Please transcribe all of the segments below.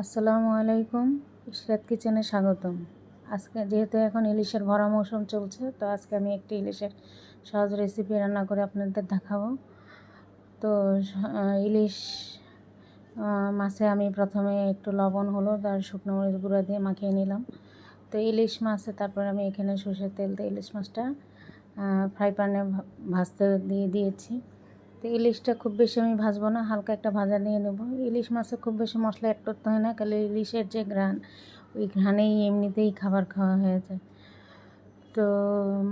আসসালামু আলাইকুম, ইশরাত কিচেনে স্বাগতম। আজকে যেহেতু এখন ইলিশের ভরা মৌসুম চলছে, তো আজকে আমি একটি ইলিশের সহজ রেসিপি রান্না করে আপনাদের দেখাবো। তো ইলিশ মাছে আমি প্রথমে একটু লবণ, হলুদ আর শুকনো মরিচ গুঁড়া দিয়ে মাখিয়ে নিলাম। তো ইলিশ মাছে তারপর আমি এখানে সর্ষের তেল দিয়ে ইলিশ মাছটা ফ্রাই প্যানে ভাজতে দিয়ে দিয়েছি। তো ইলিশটা খুব বেশি আমি ভাজবো না, হালকা একটা ভাজা নিয়ে নেব। ইলিশ মাছে খুব বেশি মশলা অ্যাড করতে হয় না কালে ইলিশের যে ঘ্রাণ, ওই ঘ্রাণেই এমনিতেই খাবার খাওয়া হয়ে যায়। তো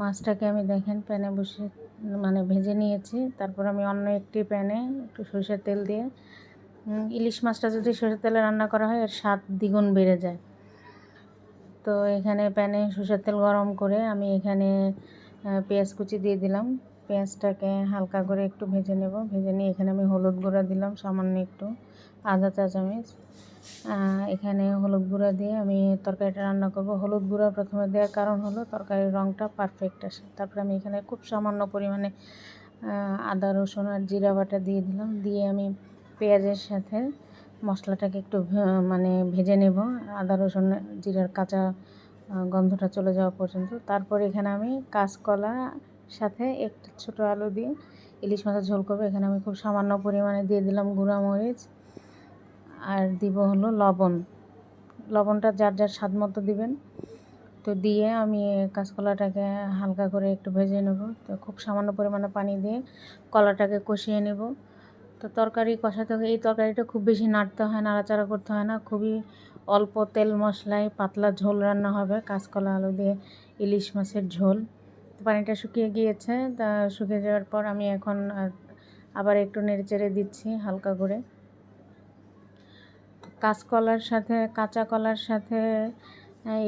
মাছটাকে আমি দেখেন প্যানে বসে মানে ভেজে নিয়েছি। তারপর আমি অন্য একটি প্যানে একটু সরষের তেল দিয়ে ইলিশ মাছটা যদি সরষের তেলে রান্না করা হয়, এর স্বাদ দ্বিগুণ বেড়ে যায়। তো এখানে প্যানে সরষের তেল গরম করে আমি এখানে পেঁয়াজ কুচি দিয়ে দিলাম। পেঁয়াজটাকে হালকা করে একটু ভেজে নেব। ভেজে নিয়ে এখানে আমি হলুদ গুঁড়া দিলাম, সামান্য একটু আধা চা চামচ এখানে হলুদ গুঁড়া দিয়ে আমি তরকারিটা রান্না করব। হলুদ গুঁড়া প্রথমে দেওয়ার কারণ হলো তরকারির রঙটা পারফেক্ট আসে। তারপরে আমি এখানে খুব সামান্য পরিমাণে আদা, রসুন আর জিরা বাটা দিয়ে দিলাম। দিয়ে আমি পেঁয়াজের সাথে মশলাটাকে একটু মানে ভেজে নেব। আদা, রসুন, জিরার কাঁচা গন্ধটা চলে যাওয়া পর্যন্ত। তারপর এখানে আমি কাঁচকলা সাথে একটু ছোটো আলু দিয়ে ইলিশ মাছের ঝোল করব। এখানে আমি খুব সামান্য পরিমাণে দিয়ে দিলাম গুঁড়া মরিচ আর দিব হলো লবণ। লবণটা যার যার স্বাদ মতো দিবেন। তো দিয়ে আমি কাঁচকলাটাকে হালকা করে একটু ভেজে নেব। তো খুব সামান্য পরিমাণে পানি দিয়ে কলাটাকে কষিয়ে নেব। তো তরকারি কষাতে এই তরকারিটা খুব বেশি নাড়তে হয়, নাড়াচাড়া করতে হয় না। খুবই অল্প তেল মশলায় পাতলা ঝোল রান্না হবে কাঁচকলা আলু দিয়ে ইলিশ মাছের ঝোল। পানিটা শুকিয়ে গিয়েছে, তা শুকিয়ে যাওয়ার পর আমি এখন আবার একটু নেড়ে চেড়ে দিচ্ছি হালকা করে। কাঁচকলার সাথে, কাঁচা কলার সাথে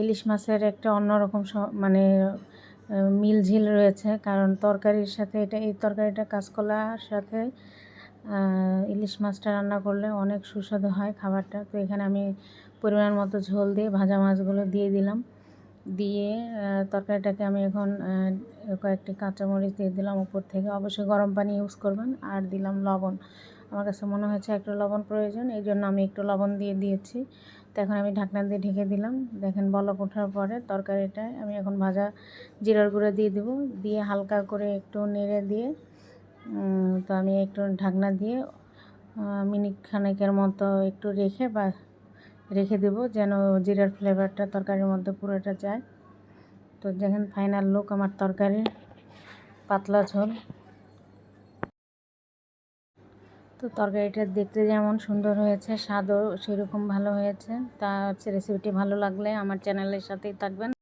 ইলিশ মাছের একটা অন্যরকম মানে মিলঝিল রয়েছে, কারণ তরকারির সাথে এটা, এই তরকারিটা কাঁচকলার সাথে ইলিশ মাছটা রান্না করলে অনেক সুস্বাদু হয় খাবারটা। তো এখানে আমি পরিমাণ মতো ঝোল দিয়ে ভাজা মাছগুলো দিয়ে দিলাম। দিয়ে তরকারিটাকে আমি এখন কয়েকটি কাঁচামরিচ দিয়ে দিলাম উপর থেকে। অবশ্যই গরম পানি ইউজ করবেন আর দিলাম লবণ। আমার কাছে মনে হয়েছে একটু লবণ প্রয়োজন, এই জন্য আমি একটু লবণ দিয়ে দিয়েছি। তো এখন আমি ঢাকনা দিয়ে ঢেকে দিলাম। দেখেন বলক ওঠার পরে তরকারিটায় আমি এখন ভাজা জিরার গুঁড়ো দিয়ে দেবো। দিয়ে হালকা করে একটু নেড়ে দিয়ে তো আমি একটু ঢাকনা দিয়ে মিনিট খানেকের মতো একটু রেখে বা রেখে দেব যেন জিরার ফ্লেভারটা তরকারির মধ্যে পুরোটা যায়। তো দেখেন ফাইনাল লুক আমার তরকারি, পাতলা ঝোল। তো তরকারিটা দেখতে যেমন সুন্দর হয়েছে, স্বাদও সেরকম ভালো হয়েছে। তা হচ্ছে রেসিপিটি ভালো লাগলে আমার চ্যানেলের সাথেই থাকবেন।